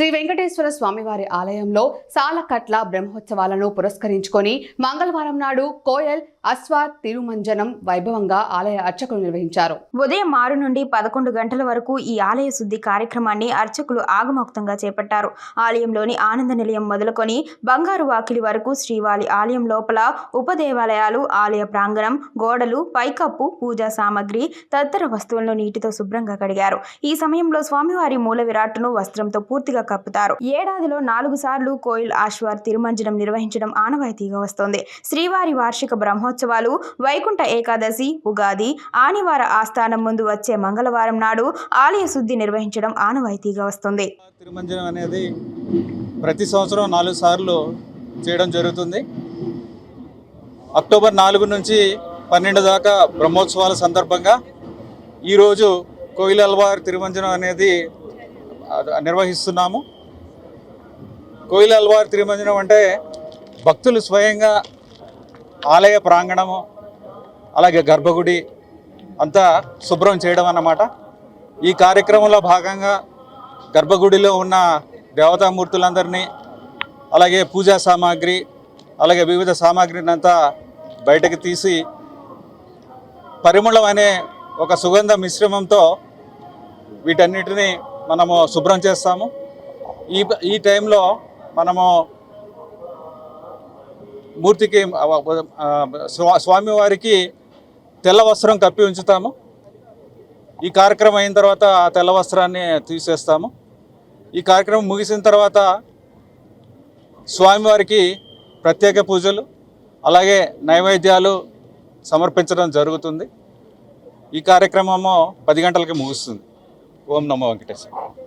శ్రీ వెంకటేశ్వర స్వామివారి ఆలయంలో సాలకట్ల బ్రహ్మోత్సవాలను పురస్కరించుకొని మంగళవారం నాడు కోయల్ అశ్వార్ తిరుమంజనం వైభవంగా ఆలయ అర్చకులు నిర్వహించారు. ఉదయం ఆరు నుండి పదకొండు గంటల వరకు ఈ ఆలయ శుద్ధి కార్యక్రమాన్ని అర్చకులు ఆగమోక్తంగా చేపట్టారు. ఆలయంలోని ఆనంద నిలయం మొదలుకొని బంగారు వాకిలి వరకు శ్రీవాలి ఆలయం లోపల ఉపదేవాలయాలు ఆలయ ప్రాంగణం గోడలు పైకప్పు పూజా సామాగ్రి తదితర వస్తువులను నీటితో శుభ్రంగా కడిగారు. ఈ సమయంలో స్వామివారి మూల విరాట్ను వస్త్రంతో పూర్తిగా కప్పుతారు. ఏడాదిలో నాలుగు సార్లు కోయిల్ ఆశ్వార్ తిరుమంజనం నిర్వహించడం ఆనవాయితీగా వస్తోంది. శ్రీవారి వార్షిక బ్రహ్మోత్సవాలు వైకుంఠ ఏకాదశి ఉగాది ఆనివార ఆస్థానం ముందు వచ్చే మంగళవారం నాడు ఆలయ శుద్ధి నిర్వహించడం ఆనవాయితీగా వస్తుంది. తిరుమంజనం అనేది ప్రతి సంవత్సరం నాలుగు సార్లు చేయడం జరుగుతుంది. అక్టోబర్ నాలుగు నుంచి పన్నెండు దాకా బ్రహ్మోత్సవాల సందర్భంగా ఈరోజు కోయిలల్వార్ తిరుమంజనం అనేది నిర్వహిస్తున్నాము. కోయిల అల్వార్ తిరుమంజనం అంటే భక్తులు స్వయంగా ఆలయ ప్రాంగణము అలాగే గర్భగుడి అంతా శుభ్రం చేయడం అన్నమాట. ఈ కార్యక్రమంలో భాగంగా గర్భగుడిలో ఉన్న దేవతామూర్తులందరినీ అలాగే పూజా సామాగ్రి అలాగే వివిధ సామాగ్రిని అంతా బయటకు తీసి పరిమళం అనే ఒక సుగంధ మిశ్రమంతో వీటన్నిటినీ మనము శుభ్రం చేస్తాము. ఈ ఈ టైంలో మనము మూర్తికి స్వా- స్వామివారికి తెల్ల వస్త్రం కప్పి ఉంచుతాము. ఈ కార్యక్రమం అయిన తర్వాత ఆ తెల్ల వస్త్రాన్ని తీసేస్తాము. ఈ కార్యక్రమం ముగిసిన తర్వాత స్వామివారికి ప్రత్యేక పూజలు అలాగే నైవేద్యాలు సమర్పించడం జరుగుతుంది. ఈ కార్యక్రమము పది గంటలకి ముగుస్తుంది. ఓం నమో వెంకటేశ్వర